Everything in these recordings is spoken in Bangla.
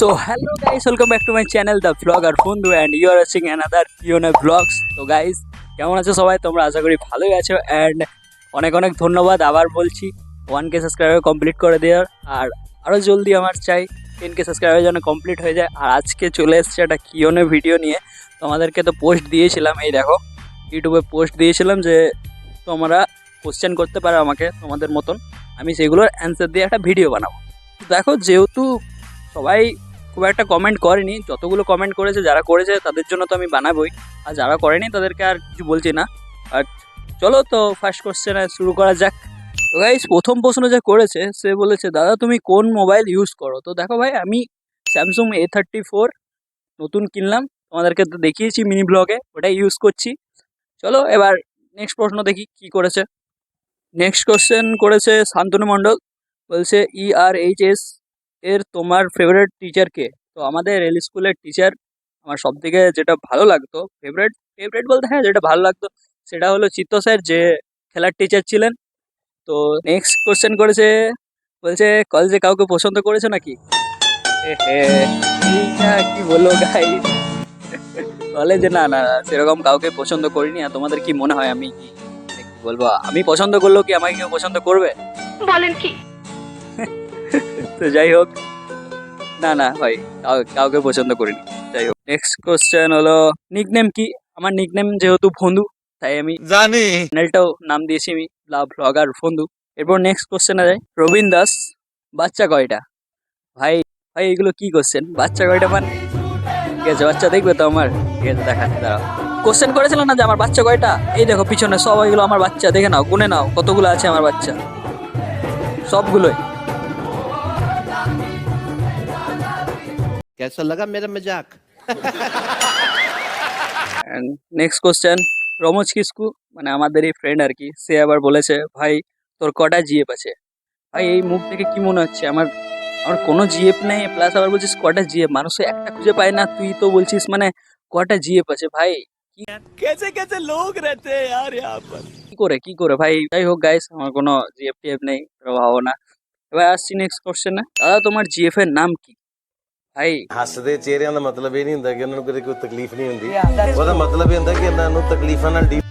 So hello guys, welcome back to my channel The Vlogger Fundu and you are watching another Kiona Vlogs. তো গাইস কেমন আছো সবাই? তোমরা আশা করি ভালোই আছো অ্যান্ড অনেক অনেক ধন্যবাদ। আবার বলছি ওয়ান কে সাবস্ক্রাইবার কমপ্লিট করে দেওয়ার আর আরও জলদি আমার চাই টেন কে সাবস্ক্রাইবার যেন কমপ্লিট হয়ে যায়। আর আজকে চলে এসছে একটা কিওনে ভিডিও নিয়ে। তোমাদেরকে তো পোস্ট দিয়েছিলাম এই দেখো ইউটিউবে পোস্ট দিয়েছিলাম যে তোমরা কোশ্চেন করতে পারো আমাকে তোমাদের মতন। আমি সেগুলোর অ্যান্সার দিয়ে একটা ভিডিও বানাবো। দেখো যেহেতু সবাই খুব একটা কমেন্ট করেনি। যতগুলো কমেন্ট করেছে, যারা করেছে, তাদের জন্য তো আমি বানাবোই। আর যারা করেনি, তাদেরকে আর কিছু বলছি না। আর চলো তো ফার্স্ট কোশ্চেনে শুরু করা যাক। গাইস প্রথম প্রশ্ন যে করেছে, সে বলেছে, দাদা, তুমি কোন মোবাইল ইউজ করো? তো দেখো ভাই, আমি স্যামসুং এ থার্টি ফোর নতুন কিনলাম। তোমাদেরকে তো দেখিয়েছি মিনি ব্লগে ওটাই ইউজ করছি। চলো, এবার নেক্সট প্রশ্ন দেখি, কি করেছে? নেক্সট কোশ্চেন করেছে শান্তনু মণ্ডল। বলছে ই আর এইচ এস এর তোমার ফেভারিট টিচার কে? তো আমাদের এল স্কুলের টিচার আমার সব থেকে যেটা ভালো লাগতো ফেভারিট ফেভারিট বলতে হ্যাঁ যেটা ভালো লাগতো, সেটা হলো চিত্ত স্যার যে খেলার টিচার ছিলেন। তো নেক্সট কোশ্চেন করেছে, বলছে কলেজে কাউকে পছন্দ করেছ নাকি? কি বলব গাই কলেজে না না সেরকম কাউকে পছন্দ করিনি, আর তোমাদের কি মনে হয় আমি কি? বলব, আমি পছন্দ করলেও কি আমাকে কেউ পছন্দ করবে? বলেন কি? তো যাই হোক না না ভাই কাউকে পছন্দ করিনি। যাই হোক নেক্সট কোশ্চেন হলো নিকনেম কি? আমার নিকনেম যেহেতু ফন্দু তাই আমি জানি। চ্যানেলটাও নাম দিয়েছি আমি লাভ ব্লগার ফন্দু। এরপর নেক্সট কোশ্চেনে যাই রবীন দাস বাচ্চা কয়টা? ভাই ভাই এগুলো কি কোশ্চেন বাচ্চা কয়টা মানে? ঠিক আছে বাচ্চা দেখবে তো আমার। ঠিক আছে দেখাচ্ছি দাঁড়াও। কোশ্চেন করেছিল না যে আমার বাচ্চা কয়টা? এই দেখো পিছনে সব এগুলো আমার বাচ্চা দেখে নাও গুনে নাও কতগুলো আছে আমার বাচ্চা? সবগুলোই। कैसा लगा मेरा मजाक নেক্সট কোশ্চেন রমজ কিসকু মানে আমাদের এই ফ্রেন্ড আর কি সে আবার বলেছে ভাই তোর কটা জিএফ আছে ভাই এই মুখ থেকে কি মনে হচ্ছে আমার আমার কোনো জিএফ নেই প্লাস আবার বলছিস কটা জিএফ মানুষ একটা খুঁজে পায় না তুই তো বলছিস মানে কটা জিএফ আছে ভাই कैसे कैसे लोग रहते हैं यार यहाँ पर কি করে কি করে ভাই যাই হোক গাইস আমার কোনো জিএফ টিএফ নেই তোরা ভাবো না এবার আসছি নেক্সট কোশ্চেনে দাদা তোমার জিএফ এর নাম কি ভাই ਹੱਸਦੇ ਚਿਹਰਿਆਂ ਦਾ ਮਤਲਬ ਇਹ ਨਹੀਂ ਹੁੰਦਾ ਕਿ ਉਹਨਾਂ ਨੂੰ ਕਦੇ ਕੋਈ ਤਕਲੀਫ ਨਹੀਂ ਹੁੰਦੀ ਉਹਦਾ ਮਤਲਬ ਇਹ ਹੁੰਦਾ ਕਿ ਇਹਨਾਂ ਨੂੰ ਤਕਲੀਫਾਂ ਨਾਲ ਡੀਲ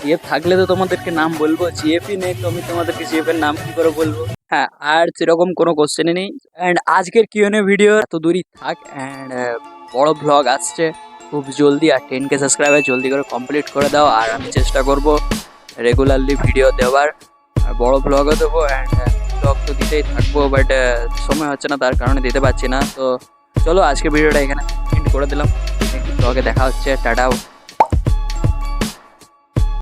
জিএফ থাকলে তো তোমাদেরকে নাম বলবো জিএফই নেই তো আমি তোমাদেরকে জিএফ এর নাম কি করে বলবো হ্যাঁ আর সেরকম কোনো কোশ্চেনই নেই অ্যান্ড আজকের কিউএনএ ভিডিও এত দূরই থাক অ্যান্ড বড় ব্লগ আসছে খুব জলদি আর টেন কে সাবস্ক্রাইবার জলদি করে কমপ্লিট করে দাও আর আমি চেষ্টা করব রেগুলারলি ভিডিও দেওয়ার আর বড় ব্লগও দেবো অ্যান্ড ব্লগ তো দিতেই থাকব বাট সময় হচ্ছে না, তার কারণে দিতে পারছি না। তো চলো আজকে ভিডিওটা এখানে করে দিলাম। ব্লগে দেখা হচ্ছে। টাটাও